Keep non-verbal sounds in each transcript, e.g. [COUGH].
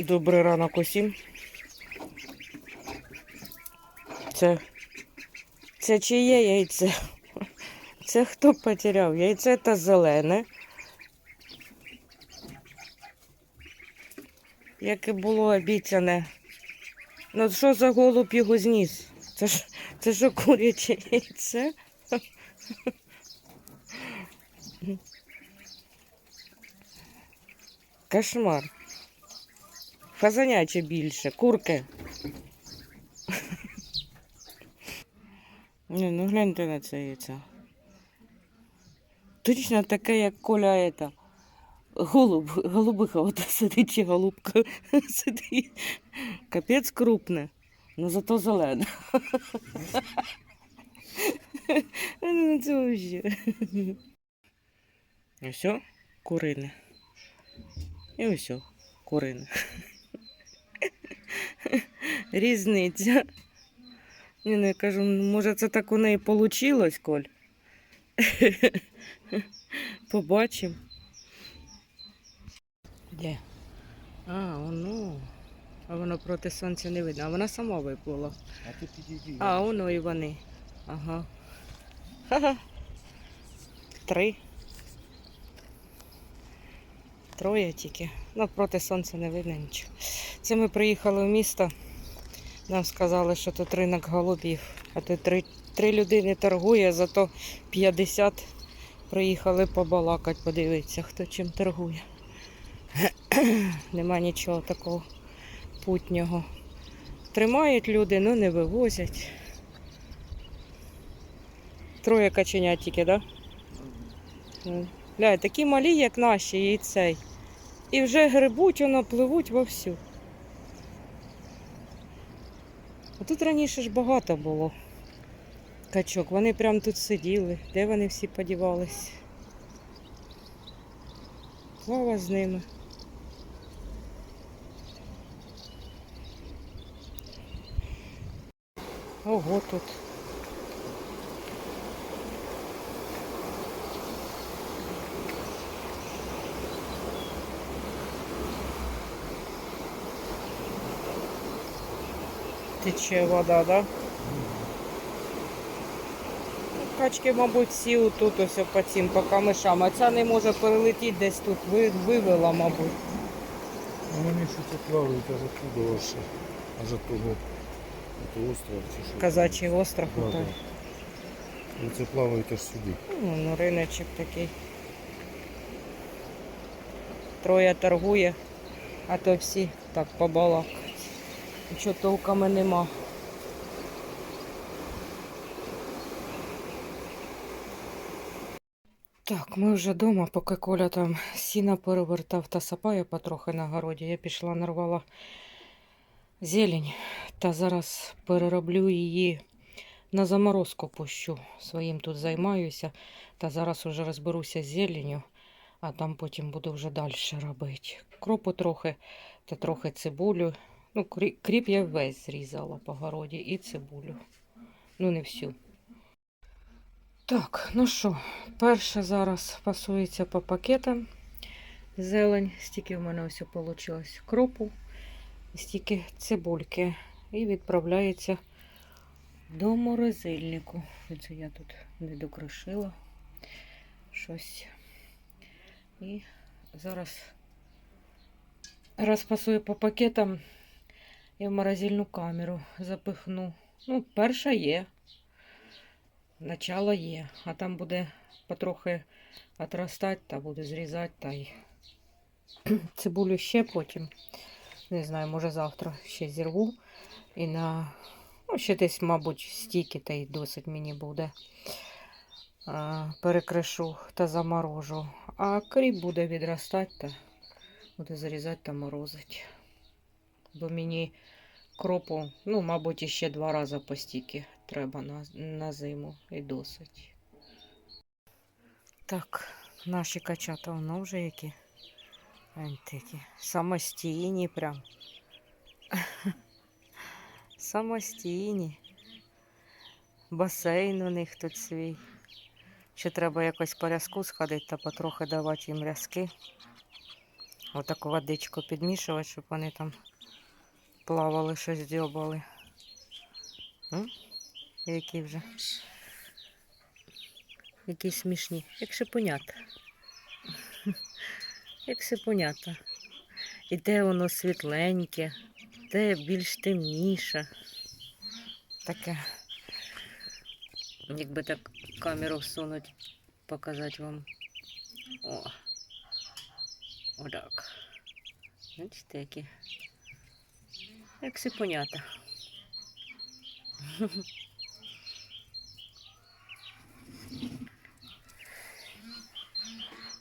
Добрий ранок усім. Це, це чиє яйце? Це хто потеряв? Яйце та зелене. Як і було обіцяне. Ну що за голуб його зніс? Це ж це ж куряче яйце. Кошмар. Фазаняче більше, курки. Ні, ну гляньте на це яйце. Точно таке, як Коля ета. Голуб, голубиха ота сидить чи голубка [LAUGHS] сидить. Капець крупне, ну зато зелене. Ну це вообще. І все, курине. І ось курине. [LAUGHS] Різниця. Ні, ну я кажу, може це так у неї вийшло, Коль? [LAUGHS] Побачимо. Де? А, воно. А воно проти сонця не видно. А вона сама виплила. А ти підійди. А, воно і вони. Ага. Ха-ха. Три. Троє тільки. Ну, проти сонця не видно нічого. Це ми приїхали в місто. Нам сказали, що тут ринок голубів. А тут три, три людини торгує, зато 50 приїхали побалакати, подивитися, хто чим торгує. [CLEARS THROAT] Нема нічого такого путнього. Тримають люди, але не вивозять. Троє каченят тільки, так? Да? Ля, такі малі, як наші, і цей. І вже грибуть, воно пливуть вовсю. А тут раніше ж багато було качок. Вони прям тут сиділи. Де вони всі подівались? Слава з ними. Ого тут. Тече вода, да? Качки, мабуть, всі тут ось по цим по камишам. А ця не може перелетіти десь тут. Вивела, мабуть. А вони що це плавають аж оттуда аж, аж от того, того чи що. Казачий остров. Да, отой. да. Ну це плавають аж сюди. Ну, ну, риночок такий. Троє торгує, а то всі так побалакають. Нічого толками нема. Так, ми вже вдома, поки Коля там сіна перевертав та сапає потрохи на городі. Я пішла, нарвала зелень та зараз перероблю її на заморозку пущу. Своїм тут займаюся. Та зараз уже розберуся з зеленню, а там потім буду вже далі робити. Кропу трохи та трохи цибулю. Ну, кріп я весь зрізала по городі і цибулю. Ну, не всю. Так, ну що, перше зараз пасується по пакетам. Зелень, стільки в мене ось вийшло кропу, стільки цибульки. І відправляється до морозильнику. Це я тут не докришила щось. І зараз розпасую по пакетам і в морозильну камеру запихну. Ну, перша є. Начало є, а там буде потрохи отростати та буде зрізати та й [CLEARS THROAT] цибулю ще потім. Не знаю, може завтра ще зірву. І на ну, ще десь, мабуть, стільки та й досить мені буде. Перекришу та заморожу. А кріп буде відростати та буде зарізати та морозити. Бо мені кропу, ну, мабуть, іще два рази по стільки треба на, на зиму і досить. Так, наші качата воно вже які. Ань такі. Самостійні прям. [LAUGHS] Самостійні. Басейн у них тут свій. Ще треба якось по рязку сходити та потрохи давати їм рязки. Отаку водичку підмішувати, щоб вони там плавали, щось дзьобали. М? Які вже. Які смішні. Як шипонята. [LAUGHS] Як шипонята. І те воно світленьке, те більш темніше. Таке. Якби так камеру всунуть, показати вам. О. Отак. Бачите, які. Як сипонята. [LAUGHS]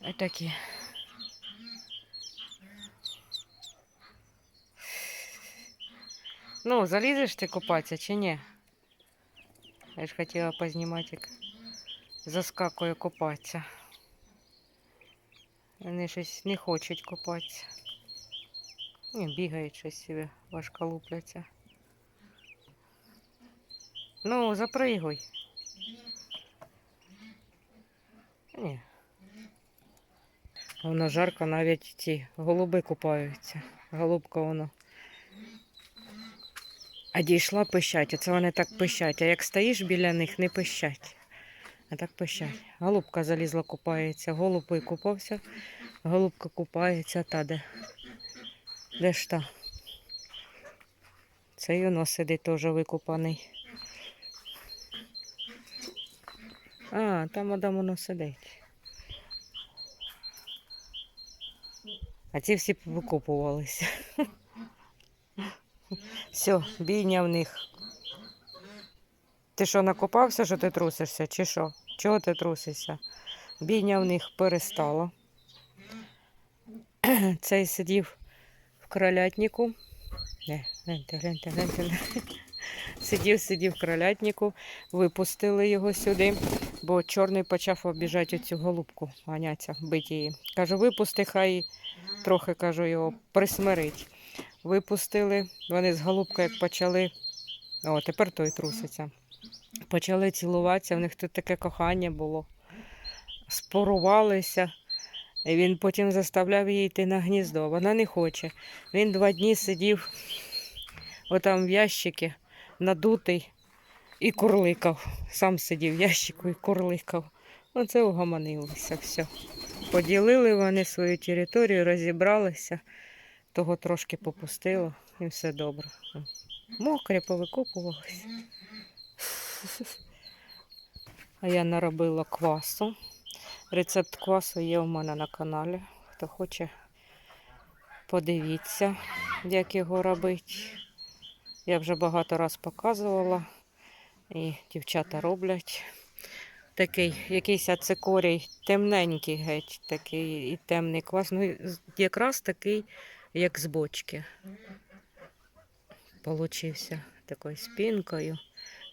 Отакі. Ну, залізеш ти купатися чи ні? Я ж хотіла познімати, як заскакує купатися. Вони щось не хочуть купатися. Ні, бігають щось собі, важко лупляться. Ну, запригуй. Ні. Воно жарко, навіть ці голуби купаються. Голубка воно. А дійшла пищать. Оце вони так пищать. А як стоїш біля них, не пищать. А так пищать. Голубка залізла, купається. Голуб і купався. Голубка купається, та де. Де ж та? Цей воно сидить теж викупаний. А, там одам воно сидить. А ці всі викупувалися. Все, бійня в них. Ти що, накопався, що ти трусишся, чи що? Чого ти трусишся? Бійня в них перестала. Цей сидів в кролятнику. Не, гляньте, гляньте, гляньте. Сидів, сидів в кролятнику, випустили його сюди, бо чорний почав обіжати цю голубку, ганяться, бити її. Кажу, випусти, хай трохи кажу, його присмирить. Випустили, вони з голубкою почали. О, тепер той труситься. Почали цілуватися, в них тут таке кохання було. Спорувалися. Він потім заставляв її йти на гніздо. Вона не хоче. Він два дні сидів отам в ящикі, надутий і курликав. Сам сидів в ящику і курликав. Оце угомонилося все. Поділили вони свою територію, розібралися, того трошки попустило і все добре. Мокрі повикопувалися. [LAUGHS] А я наробила квасу. Рецепт квасу є у мене на каналі. Хто хоче, подивіться, як його робити. Я вже багато раз показувала, і дівчата роблять. Такий якийсь ацикорій, темненький геть, такий і темний квас. Ну, якраз такий, як з бочки. Получився такою спінкою,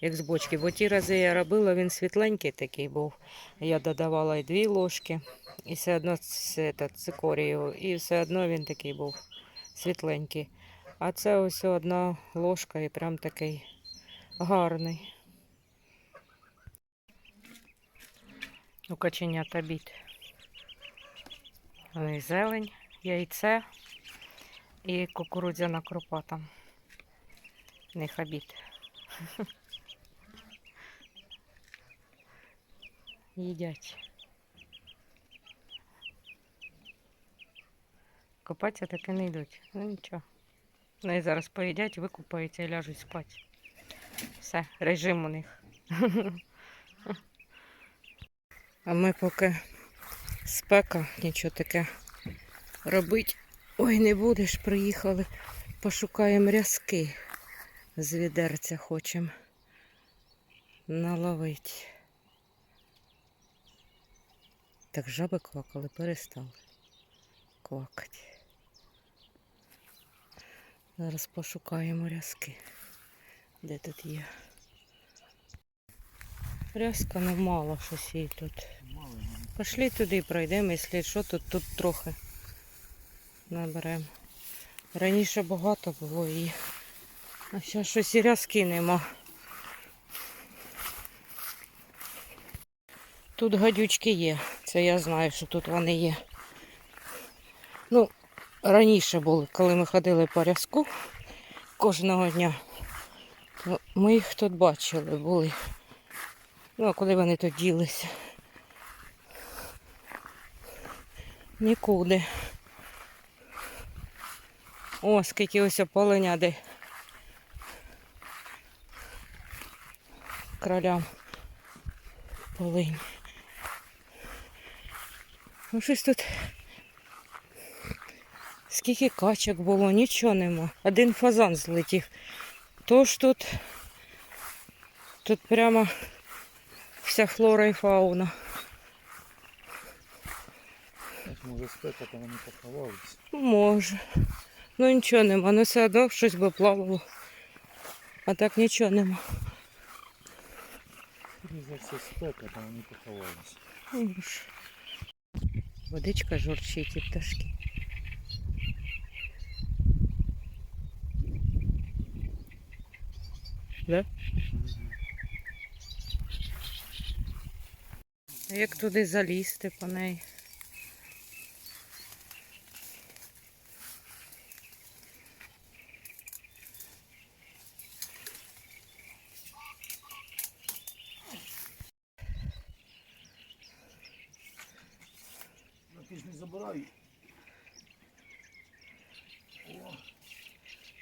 як з бочки. Бо ті рази я робила, він світленький такий був. Я додавала і дві ложки, і все одно з та, цикорію, і все одно він такий був світленький. А це ось одна ложка і прям такий гарний. У каченят обід. Вони зелень, яйце і кукурудзяна крупа там. В них обід. [LAUGHS] Їдять. Купатися таки не йдуть. Ну нічого. Вони зараз поїдять, викупаються і ляжуть спати. Все, режим у них. [LAUGHS] А ми поки спека, нічого таке робить. Ой, не будеш, приїхали. Пошукаємо рязки. З відерця хочемо наловити. Так жаби квакали, перестали квакати. Зараз пошукаємо рязки. Де тут є? Рязка ну мало щось їй тут. Пошли туди пройдемо, якщо що, тут, тут трохи наберемо. Раніше багато було її. А зараз щось і рязки нема. Тут гадючки є. Це я знаю, що тут вони є. Ну, раніше були, коли ми ходили по рязку кожного дня, то ми їх тут бачили, були. Ну, а куди вони тут ділися? Нікуди. О, скільки ось ополеняди. Кролям. Полинь. Ну щось тут. Скільки качок було, нічого нема. Один фазан злетів. Тож тут, тут прямо вся флора і фауна. Може спека, то вони поховалися. Може. Ну нічого нема, ну все одно щось би плавало. А так нічого нема. Спека, то вони поховалися. Водичка журчить і пташки. Да? Як туди залізти по неї? Ну ти ж не забирай.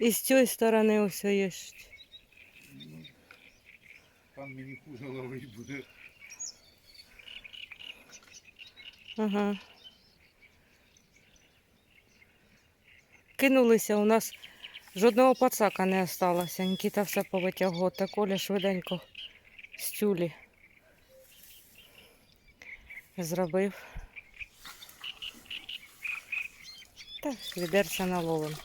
І з цієї сторони ось є. Там мені хуже ловить буде. Ага. Кинулися, у нас жодного пацака не осталося. Нікіта все повитягував, та Коля швиденько з тюлі зробив. Так, відерця наловим.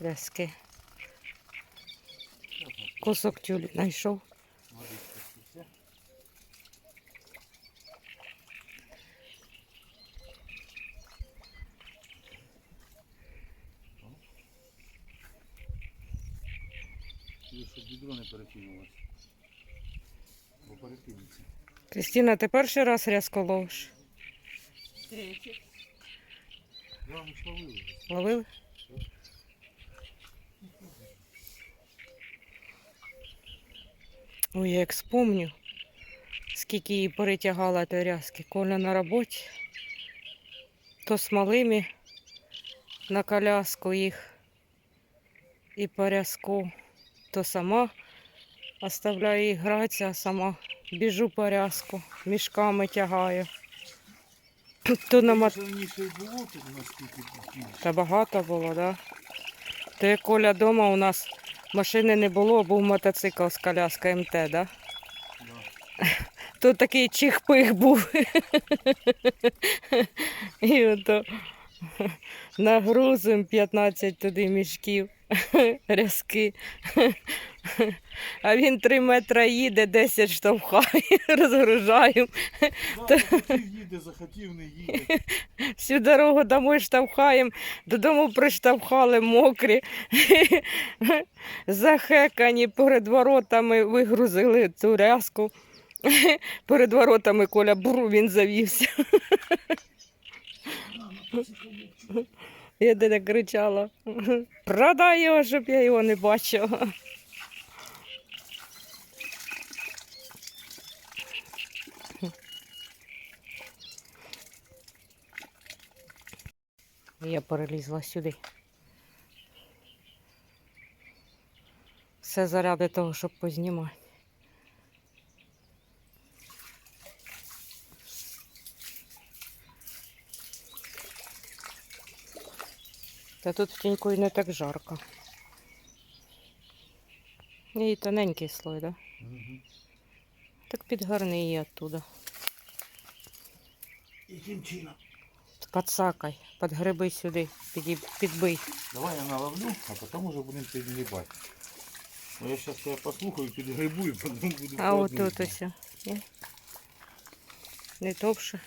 Рязки. Кусок тюлі знайшов. Щоб відро не перекинулося. Бо перекинеться. Кристина, ти перший раз рязко ловиш? Ж ловили. Ловили? Ой, я як спомню, скільки її перетягала той рязки. Коля на роботі, то з малими на коляску їх і по рязку, то сама оставляю їх гратися, а сама біжу по рязку, мішками тягаю. [CLEARS THROAT] То на більше. Та багато було, да? То як Коля вдома у нас машини не було, був мотоцикл з коляска МТ, да? Да. [LAUGHS] Тут такий чих-пих був. [LAUGHS] І ото [LAUGHS] нагрузим 15 туди мішків, [LAUGHS] рязки. А він 3 метри їде, 10 штовхає, [LAUGHS] розгружаємо. Да, їде, захотів не їде. [LAUGHS] Всю дорогу домой штовхаємо, додому приштовхали мокрі, захекані перед воротами вигрузили цю рязку. Перед воротами Коля бру, він завівся. Де кричала. Продай його, щоб я його не бачила. Я перелізла сюди. Все заради того, щоб познімати. Та тут в тіньку і не так жарко. І тоненький слой, да? Мгм. Так підгарни її оттуда. Яким чином? Подсакай, подгриби сюди, підбий. Давай я наловлю, а потом уже будем перегребать. Ну, я сейчас тебя послухаю, перегребу и потом буду А от тут ось. Не товше.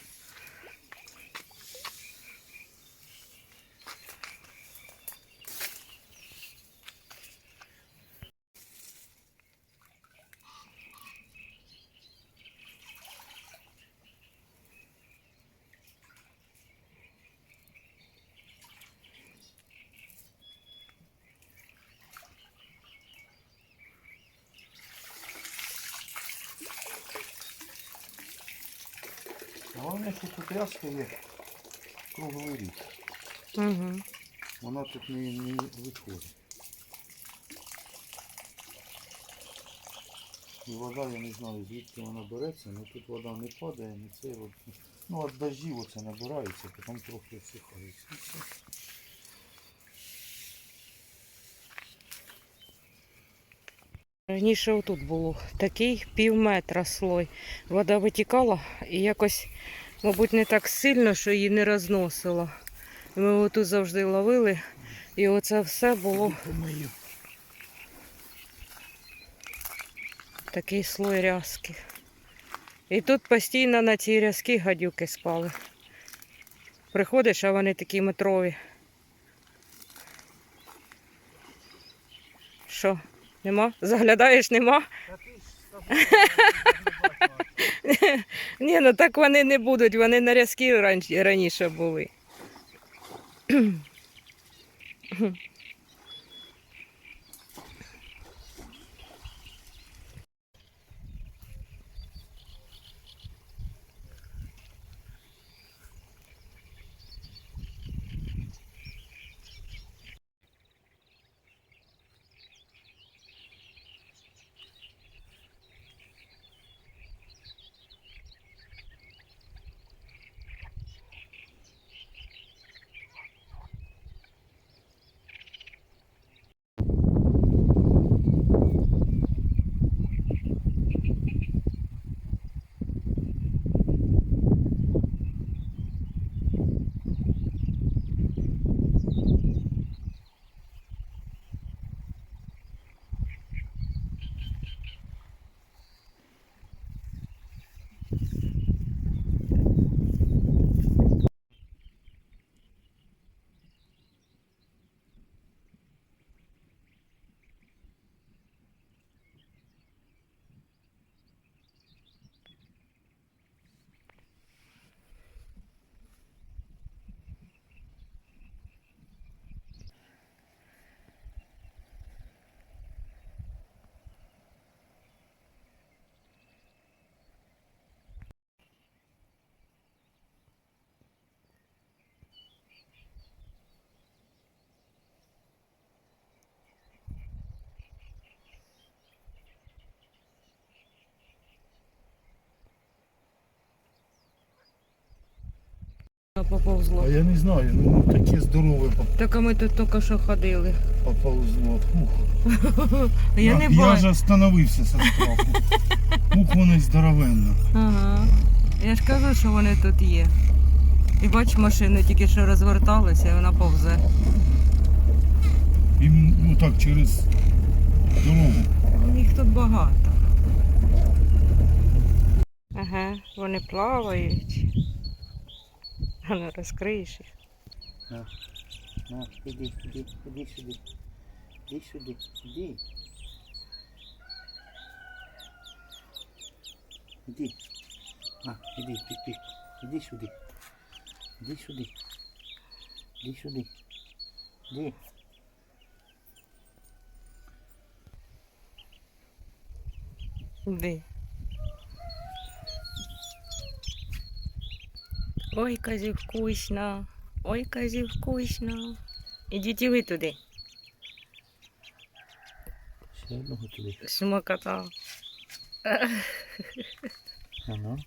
Головне, що тут рязка є круглий рік. Угу. Вона тут не, не виходить. І вода, я не знаю, звідки вона береться, але тут вода не падає, не це. Ну, от дождів оце набирається, потім трохи всихається. Раніше отут було такий пів метра слой. Вода витікала і якось, мабуть, не так сильно, що її не розносило. Ми отут завжди ловили, і оце все було такий слой рязки. І тут постійно на цій рязки гадюки спали. Приходиш, а вони такі метрові. Що, нема? Заглядаєш, нема? [LAUGHS] Та ти ж сказав, [LAUGHS] Ні, ну так вони не будуть, вони на рязки раніше були. [CLEARS THROAT] Поповзло. А я не знаю, ну таке здорове поп- Так а ми тут тільки що ходили. поповзло. Фух. [LAUGHS] Я я, не я бачу. ж остановився со страху. Фух, воно здоровенно. Ага. Я ж кажу, що вони тут є. І бач, машини тільки що розверталися, і вона повзе. І ну так через дорогу. Їх тут багато. Ага, вони плавають. А не розкриєш їх. На, іди, іди, іди сюди. Іди сюди, іди. Іди. На, іди, пік-пік. Іди сюди. Іди сюди. Іди сюди. Іди. Де? Ой, козі вкусно. Ой, козі вкусно. Ідіть і ви туди. Ще одного туди. Смакота. Ага.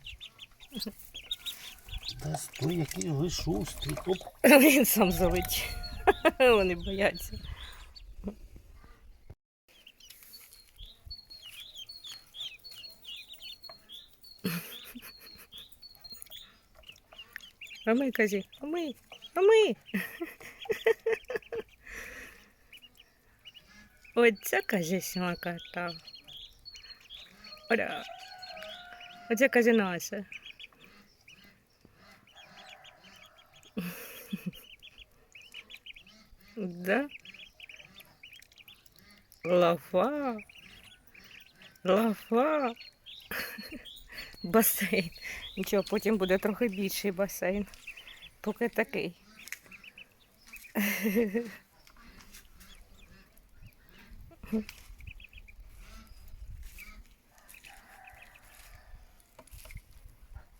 Та стой, який ви шустрий. Оп. Він сам залетів. Вони бояться. А ми, казі, а ми, а ми. Оце казі смакота. Оля. Оце казі наша. Да? Лафа. Лафа. [LAUGHS] Басейн. Нічого, потім буде трохи більший басейн. Поки такий. [LAUGHS]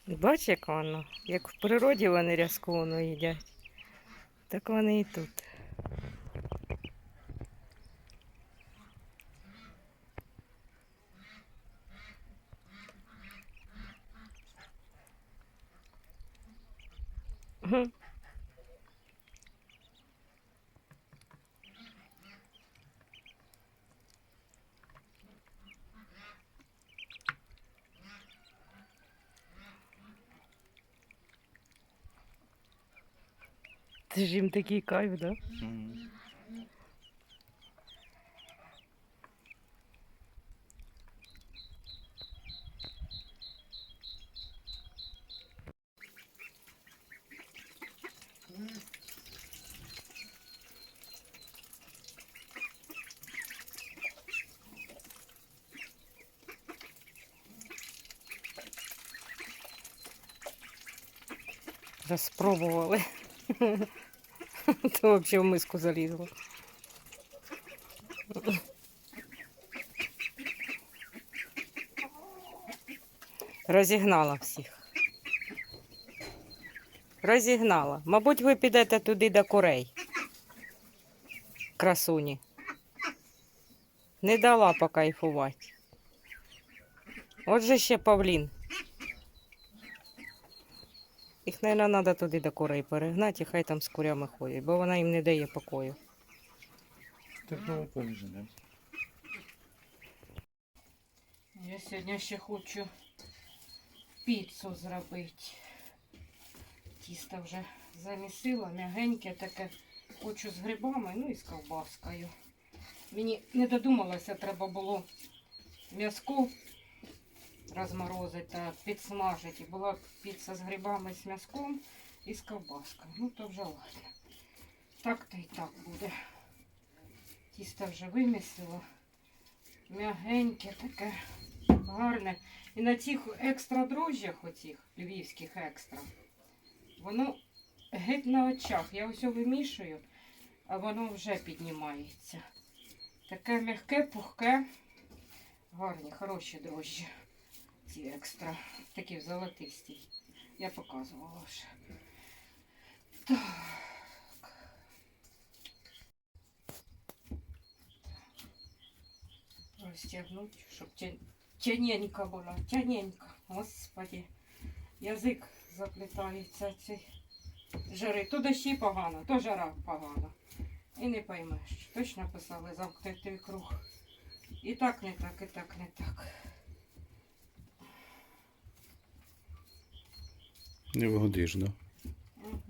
Бач, як воно, як в природі вони рязковано їдять, так вони і тут. Це ж їм такий кайф, да? Спробували. [LAUGHS] [LAUGHS] То взагалі в миску залізло. Розігнала всіх. Розігнала. Мабуть, ви підете туди до курей. Красуні. Не дала покайфувати. Отже ще Павлін. Їх, мабуть, треба туди до курей перегнати, і хай там з курями ходять, бо вона їм не дає покою. Так давай переженемо. Я сьогодні ще хочу піцу зробити. Тісто вже замісила, м'ягеньке таке. Хочу з грибами, ну і з ковбаскою. Мені не додумалося, треба було м'язку розморозити та підсмажити. Була піца з грибами, з м'язком і з ковбаскою. Ну то вже ладно. Так то і так буде. Тісто вже вимісила. М'ягеньке таке, гарне. І на цих екстра дрожжах, оцих львівських екстра, воно геть на очах. Я ось вимішую, а воно вже піднімається. Таке м'яке, пухке, гарні, хороші дрожжі. Ці екстра. Такі золотисті. Я показувала вже. Так. Розтягнуть, щоб тя- тяненька була, тяненька. Господи. Язик заплітається ці жари. То дощі погано, то жара погана. І не поймеш. Точно писали замкнутий круг. І так не так, і так не так. Не вгодиш, да? Угу.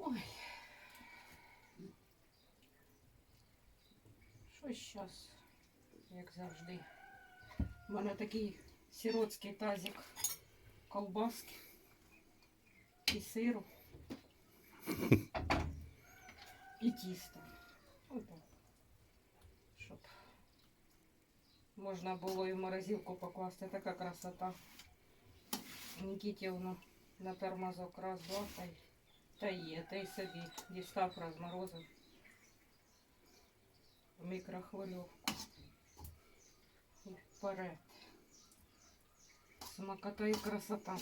Ой. Що зараз, як завжди. У мене такий сиротський тазик колбаски і сиру. І тісто. Отак. Щоб можна було і в морозилку покласти. Така красота. Нікітівну на тормозок раз, два, та й, та є, та й собі дістав, розморозив в мікрохвильовку. І вперед. Смакота і красота.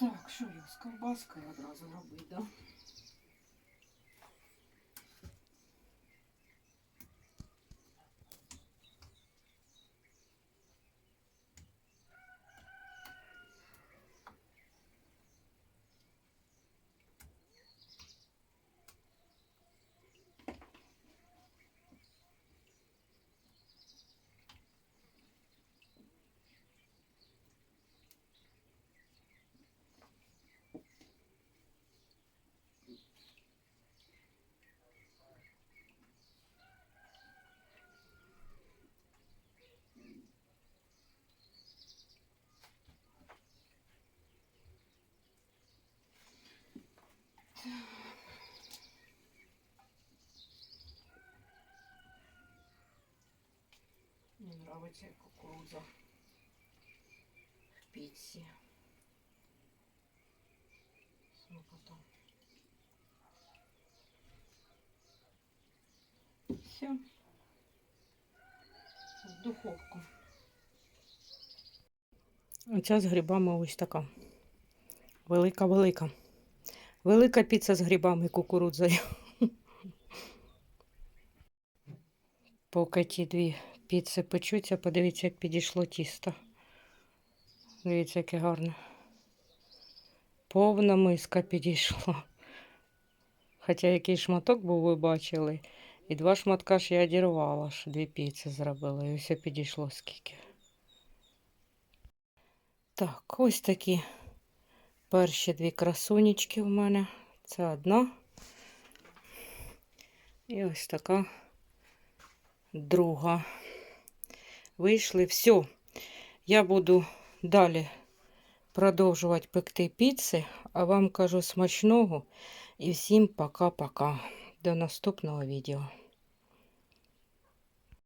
Так, що я з ковбаскою одразу робити, да? Подобається кукурудза. піці. Смакота. Все. В духовку. Оця з грибами ось така. Велика-велика. Велика піца з грибами і кукурудзою. [LAUGHS] Поки ті дві піци печуться, подивіться, як підійшло тісто. Дивіться, яке гарне. Повна миска підійшла. Хоча який шматок був, ви бачили. І два шматка ж я одірвала, що дві піци зробила. І все підійшло скільки. Так, ось такі перші дві красунечки в мене. Це одна. І ось така друга. Вийшли. Все. Я буду далі продовжувати пекти піци, а вам кажу смачного і всім пока-пока. До наступного відео.